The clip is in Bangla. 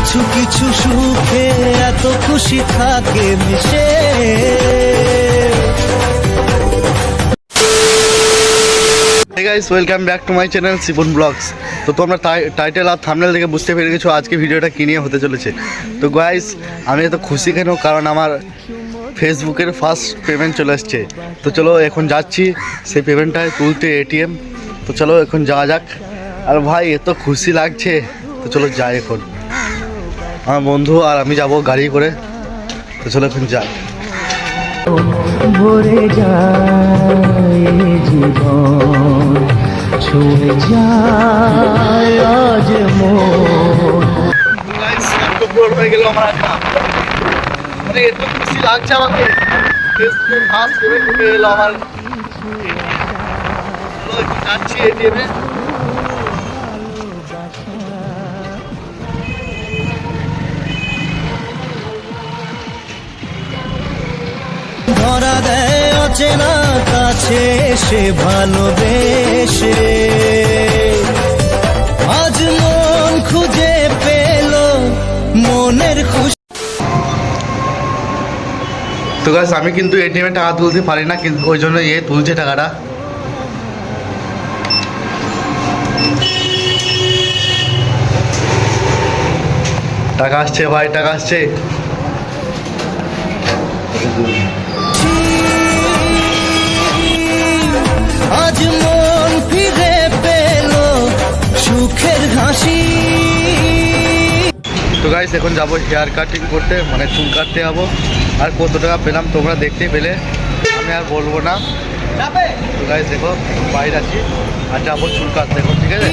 কিছু কিছু সুখে এত খুশি থাকে মিশে। Guys welcome back to my channel Sipon vlogs তো তোমরা টাইটেল আর থামনেল দেখে বুঝতে পেরে গেছো আজকে ভিডিওটা কি নিয়ে হতে চলেছে। তো গাইস আমি এত খুশি কেন? কারণ আমার ফেসবুকের ফার্স্ট পেমেন্ট চলে এসছে। তো চলো এখন যাচ্ছি সেই পেমেন্টটায় তুলতে এটিএম তো চলো এখন যাওয়া যাক। আর ভাই, এত খুশি লাগছে। তো চলো যাই এখন। আমার বন্ধু আর আমি যাব গাড়ি করে। তো চলো এখন যাই। ভরে যায় জীবন ছুঁয়ে যায় আজ মন। হয়ে গেল আমার মানে এত খুশি লাগছে আমাকে ফেসবুকে ফার্স্ট পেমেন্ট ঢুকে এলো আমার যাচ্ছি এটিএমে ধরা দেয় অচেনা কাছে সে ভালোবেসে। আজ মন খুঁজে পেল, মনের খুশি। তো গাছ আমি কিন্তু এটিএমে টাকা তুলতে পারি না, কিন্তু ওই জন্য এ তুলছে টাকাটা। টাকা আসছে ভাই, টাকা আসছে। তো গাইস এখন যাব হেয়ার কাটিং করতে মানে চুল কাটতে যাব। আর কত টাকা পেলাম তোমরা দেখতে পেলে, আমি আর বলব না। তো গাইস দেখো, বাইরে আছি, আর যাব চুল কাটতে এখন, ঠিক আছে?